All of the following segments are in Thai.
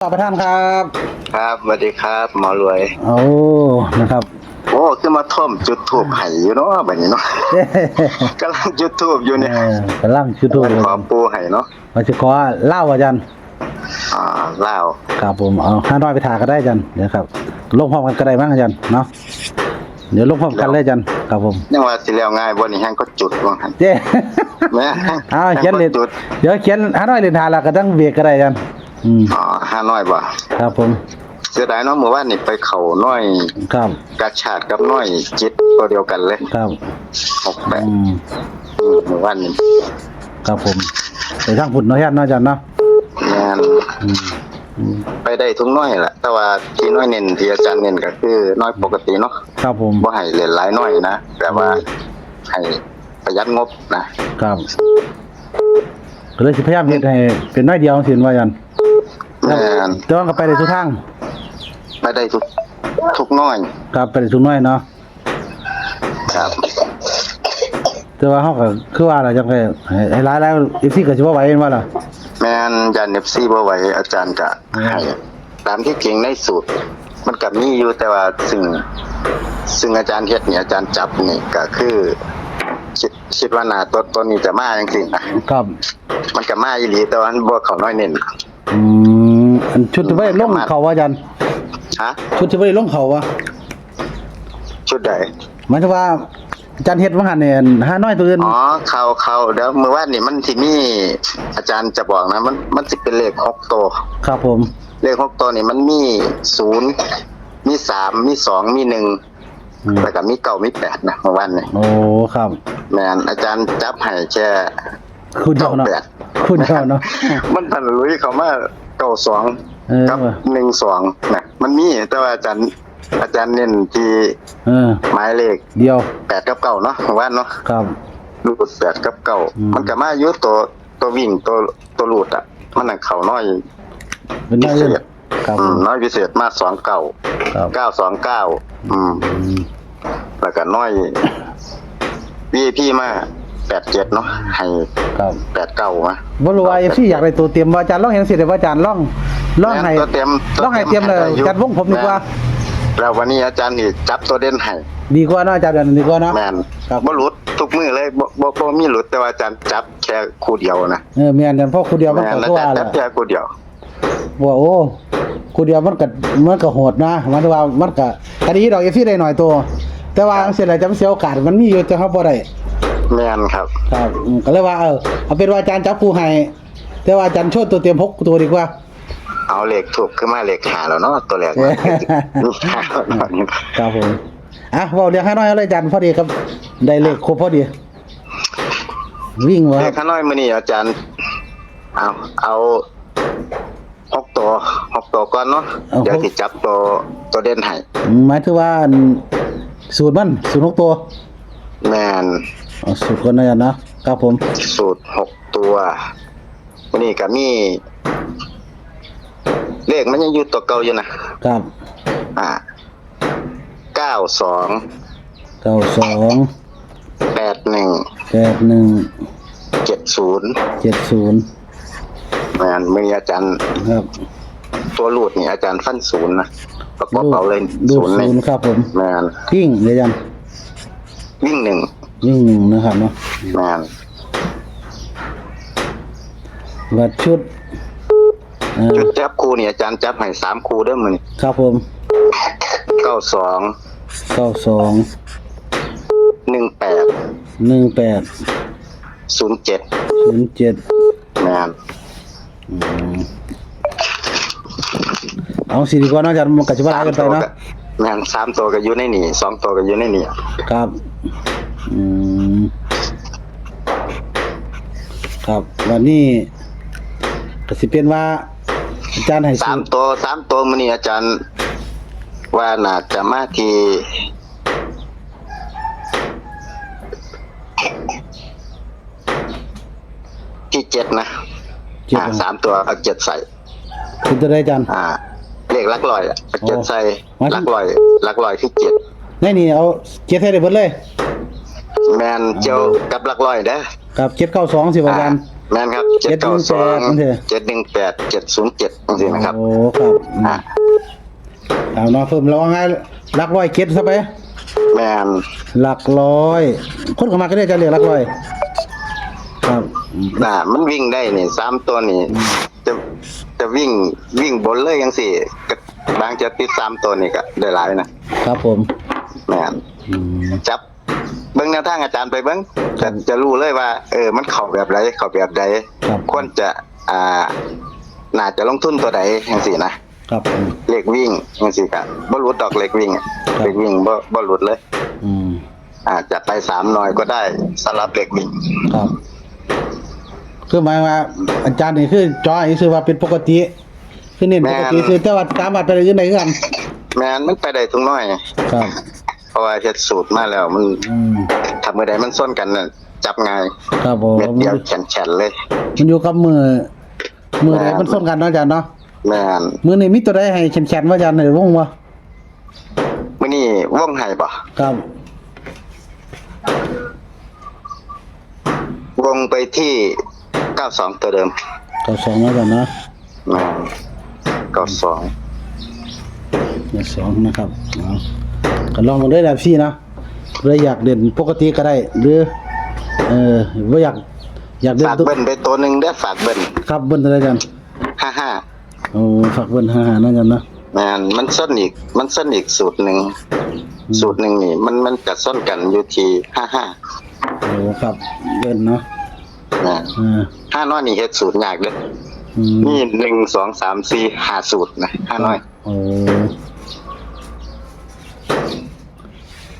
ประธานครับครับสวัสดีครับ หมอรวย โอ้นะครับ โอ้ขึ้นมาท่อมจุดทูบไห้อยู่เนาะแบบนี้เนาะเอ้กำลังจุดทูบอยู่เนี่ยเออกำลังชุดดูเลยขอปูไห้เนาะมาจะขอเล่าอาจารย์อ่าเล่าวครับผมเอาห้าน้อยไปถาก็ได้อาจารย์เดี๋ยวครับลงพร้อมกันก็ได้มั้งอาจารย์เนาะเดี๋ยวลงพร้อมกันเลยอาจารย์ครับผมยังว่าสิแล้วง่ายบ่นี่แฮงก็จุดว่าหั่นเจ้แม่อ้าวเขียนเลยจุดเดี๋ยวเขียนห้าน้อยเรียนทาแล้วก็ต้องเบียกก็ได้อาจารย์ อืมอ๋อห้าน้อยบ่ครับผมเสียดายเนาะเมื่อวานนี่ไปเขาน้อยครับกระชาดกับน้อยจิตตัวเดียวกันเลยครับหกแปดอืมอืมเมื่อวานนี่ครับผมไปทางพุ่นเนาะอาจารย์เนาะอาจารย์เนาะงานอืมอืมไปได้ทุกน้อยแหละแต่ว่าที่น้อยเน้นที่อาจารย์เน้นก็คือน้อยปกติเนาะครับผมบ่ให้เล่นหลายน้อยนะแต่ว่าให้ประหยัดงบนะครับก็เลยสิพยายามเฮ็ดให้เป็นน้อยเดียวสิว่าอาจารย์ แม่นแต่ว่าก็ไปได้ทุกทางไปได้ทุกทุกน้อย ครับไปได้ทุกน้อยเนาะครับแต่ว่าเฮาก็คือว่าล่ะจังได๋ให้หลายแล้วอีกที่ก็สิบ่ไหวแม่นว่าล่ะแม่นยันเอฟซีบ่ไหวอาจารย์ก็ให้ตามที่เก่งในสูตร มันก็มีอยู่แต่ว่าซึ่งซึ่งอาจารย์เฮ็ดนี่อาจารย์จับนี่ก็คือคิดคิดว่าหน้าตัวตัวนี้จะมาจังซี่นะครับ มันก็มาอีหลีแต่ว่ามันบ่เข้าน้อยเน้นอืม อันชุดที่ไว้ลงเขาว่าอาจารย์ฮะชุดที่ไว้ลงเขาว่าชุดใดหมายถึงว่าอาจารย์เฮ็ดว่าหั่นเนี่ยหาน้อยตัวอื่นอ๋อเข้าเข้าเดี๋ยวมื้อวานนี่มันสิมีอาจารย์จะบอกนะ มันมันสิเป็นเลขหกตัวครับผม เลขหกตัวนี่มันมีศูนย์มีสามมีสองมีหนึ่งอืมแล้วก็มีเก้ามีแปดนะเมื่อวานนี่โอ้ครับแมนอาจารย์จับให้แค่คุณเดียวเนาะแปดคุณเดียวเนาะมันพันลุยเขามา เก้าสองเออกับหนึ่งสองนะมันมีแต่ว่าอาจารย์ อาจารย์เน้นที่เออ หมายเลขเดียวแปดกับเก้าเนาะเมื่อวานเนาะครับ รูดแปดกับเก้าอืม มันก็มาอยู่ตัวตัววิ่งตัวตัวรูดอะ มันน่ะเขาน้อย เป็นน้อยอื่นครับอืผมมน้อยพิเศษมาสองเก้าครับเก้าสองเก้าอืม อืมแล้วก็น้อยวีพี่มา แปดเจ็ดเนาะให้ครับแปดเก้ามาบ่รู้ว่า FC อยากได้ตัวเตรียมว่าอาจารย์ลองเห็นสิได้ว่าอาจารย์ลองลองให้ตัวเต็มลองให้เตรียมเลยอาจารย์วงผมดีกว่าแล้ววันนี้อาจารย์นี่จับตัวเด่นให้ดีกว่าเนาะอาจารย์เดี๋ยวนี้ดีกว่าเนาะแมนครับบ่หลุดทุกมือเลยบ่บ่บ่มีหลุดแต่ว่าอาจารย์จับแค่คู่เดียวนะเออแม่นกันเพราะคู่เดียวมันแมก็นอาตัวจารย์แหจัละบแค่คู่เดียวว่าโอ้คู่เดียวมันก็มันก็โหดนะมันว่ามันก็คดีดอก FC ได้หน่อยตัวแต่ว่าจังซี่แหละจำเสียโอกาสมันมีอยู่แต่เฮาบ่ได้ แมนครับ ครับอืมก็เลยว่าเออเอาเป็นว่าอาจารย์จับคู่ให้แต่ว่าอาจารย์โชดตัวเตรียมพกตัวดีกว่า เอาเลขถูกขึ้นมาเลขหาแล้วเนาะตัวแรกเอ๊ะลูกหาแล้วเนาะนี่ครับผมอะเว้าเรียงให้น้อยเอาเลยอาจารย์พอดีครับ ได้เลขครบพอดี วิ่งวะเลคขรับข้างน้อยมื้อนี้อาจารย์ เอาเอาหกตัวหกตัวก่อนเนาะเดี๋ยวสิจับตัวตัวเด่นให้หมายถึงว่าอันสูตรมันสูตรหกตัว แมน เอาสูตรคนนะอาจารย์นะครับผมสูตรหกตัววันนี้ก็มีเลขมันยังอยู่ตัวเก่าอยู่นะครับอ่าเก้าสองเก้าสองแปดหนึ่งแปดหนึ่งเจ็ดศูนย์เจ็ดศูนย์แมนมืออาจารย์ครับ ตัวรูดนี่อาจารย์ฟันศูนย์นะประกอบเอาเลยดูศูนย์ศูนี่นย์ครับผมแมนวิ่งเลยอาจารย์วิ่งหนึ่ง วิ่งหนึ่งนะครับเนาะแมนวัดชุดอ่าจุดจับคู่นี่อาจารย์จับให้สามคู่เด้อมือนี่ครับผมเก้าสองเก้าสองหนึ่งแปดหนึ่งแปดศูนย์เจ็ดศูนย์เจ็ดแมนเอาสี่ดีกว่าเนาะอาจารย์มันกัจจุบันกันไปเนาะแมนสามตัวก็อยู่ในนี่สองตัวก็อยู่ในนี่ครับ อืมครับวันนี้ก็สิเป็นว่า อาจารย์ให้สามสูตรตัวสามตัวมันนี่อาจารย์ ว่าน่าจะมาที่ที่เจ็ดนะเจ็ดอ่าสามตัวเอาเจ็ดใส่ คุณจะได้อาจารย์ อ่าเลขหลักลอยอะเอาเจ็ดใส่หมายถึงหลักลอยหลักลอยที่เจ็ด ในนี่เอาเจ็ดให้ได้เบิดเลย แมนเจียวกับหลักลอยเด้อกับเจ็ดเก้าสองสิบอาจารย์ แม่นครับเจ็ดเก้าสอง718นั่นเถอะเจ็ดหนึ่งแปดเจ็ดศูนย์เจ็ดจริงๆนะครับโอ้ครับอืมอ่าเอาเนาะเพิ่มแล้วว่าไงหลักร้อยเก็ดซะไปแม่นหลักร้อย คนเข้ามาก็ได้จะเรียกหลักร้อย ครับอืมน่ะมันวิ่งได้นี่สามตัวนี่จะจะวิ่งวิ่งบนเลยยังสี่ก็บางจะติดสามตัวนี่ก็ได้หลายนะครับผมแม่นอืมจับ เบิ้งแนวทางอาจารย์ไปเบิ้งครัจะบจะรู้เลยว่า เออ มันเข้าแบบไรเข้าแบบใดครับ ควรจะอ่าน่าจะลงทุนตัวใดยังสี่นะครับอืมเลขวิ่งยังสี่กับ่หลุดดอกเลขวิ่งอะครับเลขวิ่งบ่บ่หลุดเลย อืมอ่าจะไปสามหน่อยก็ได้สำหรับเลขวิ่ง ครับ คือหมายว่า อาจารย์นี่คือจอยคือว่าเป็นปกติคือเน้นปกติคือแต่ว่าสามารถไปได้ยังไงกันแม้นมันไปได้ทุกน้อย ครับเพ ราะว่าเฮ็ดสูตรมาแล้ว มันอืมทำเมื่อใดมันส้นกันน่ะจับง่ายครับผมเม็ดเดียวแข็งๆเลยมันอยู่กับมือมือไหนมันส้นกันเนาะอาจารย์เนาะแม่นมือนี่มีตัวใดให้แข็งๆว่าอาจารย์ในวงวะมื้อนี้วงไห้บ่ครับวงไปที่ 92 ตัวเดิมก็สองแล้วกันเนาะแม่น92ก็สองนะครับเอา ก็ลองมาเลยแบบซี่นะเลยอยากเด่นปกติก็ได้ หรือ เออว่าอยาก อยากเด่นฝากตัวเบิ้ลไปตัวหนึ่งได้อฝากเบิ้ลครับเบิ้ลอะไรกันห้าห้าโอ้ฝากเบิ้ลห้าหานั่นกันเนาะแมนมันส้นอีก มันส้นอีกสูตรหนึ่งสูตรหนึ่งนี่ มันมันจะส้นกันอยู่ที่ห้าห้าโอ้ครับเบิ้ลเนาะแม่นอ่าห้าน้อยนี่เฮ็ดสูตรยากเด้ออืมนี่หนึ่งสองสามสี่ห้าสูตรนะห้าน้อยโอ้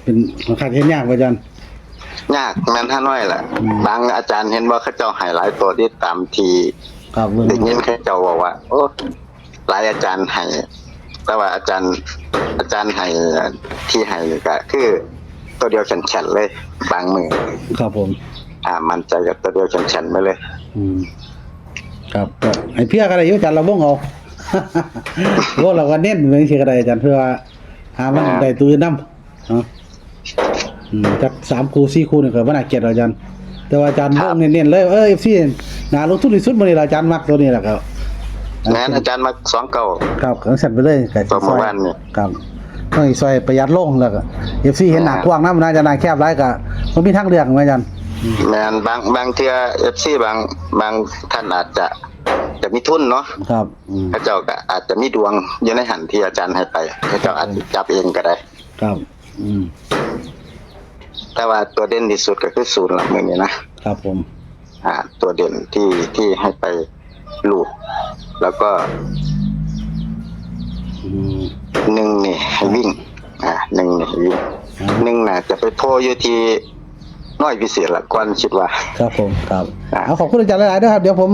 เป็นของขาดเห็นยากว่าอาจารย์ยากแม่นห้าน้อยแหละอืมบางอาจารย์เห็นว่าเขาเจ้าใหายหลายตัวที่ตามทีครับเบิ้ลได้ยินเขาเจ้าบอกว่า โอ้หลายอาจารย์ให้แต่ว่าอาจารย์ อาจารย์ให้ที่ให้ก็คือ ตัวเดียวแข็งๆเลย บางมือครับผม อ่า มันใจกับตัวเดียวแข็งๆไปเลย อืมครับก็ไอ้เพี้ยก็ได้อยุจันเราบ้งเอาโบ้เราก็เน้นเหมือนที่ก็ได้อาจารย์เพื่อว่าหามันได้ตัวอื่นนำเนาะ อืมจักสามคู่สี่คู่นี่ก็บ่น่าเกลียดหรอกอาจารย์ แต่ว่าอาจารย์ครับเบิ่งเน้นๆเลยเอ้ยพี่น่าลงทุนที่สุดมื้อนี้ล่ะอาจารย์มักตัวนี้แหละครับแม้นอาจารย์มาสองเก่า ครับขังสั่นไปเลยก็ตัวเมื่อวานนี่ครับต้องอีกซอยประหยัดลงแล้วก็ FC เห็นหน้ากว้างนำน่าจะน่าแคบหลายก็บ่มีทางเลือกเหมือนอาจารย์ แมนบางบางเทือเอฟซีบางบางท่านอาจจะจะมีทุนเนาะครับอืมพระเจ้าก็อาจจะมีดวงอยู่ในหันที่อาจารย์ให้ไปพระเจ้าอาจจะจับเองก็ได้ ครับอืม แต่ว่าตัวเด่นที่สุดก็คือศูนย์ละมือนี้นะครับผม อ่า ตัวเด่นที่ที่ให้ไปลูดแล้วก็อืม หนึ่งนี่ให้วิ่ง อ่าหนึ่งนี่ให้วิ่งอ่าหนึ่งน่ะจะไปโพอยู่ที่น้อยพิเศษละกวนคิดว่า ครับผมครับอ่าเอาขอบคุณอาจารย์หลายๆด้วยครับ เดี๋ยวผม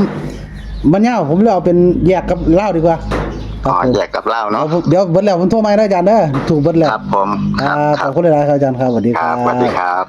มันเน่าผมเลยเอาเป็นแยกกับเหล้าดีกว่าค อ๋รัอบผมแยกกับเหล้าเนาะเอาผมเดี๋ยวเบิดแล้วผมโทรมาให้ได้อาจารย์เด้อถูกเบิดแล้วครับผมคครัรับบคขรัอบบคุณหลายๆครับอาจารย์ครับสวัสดีคครัรับบสวัสดีครับ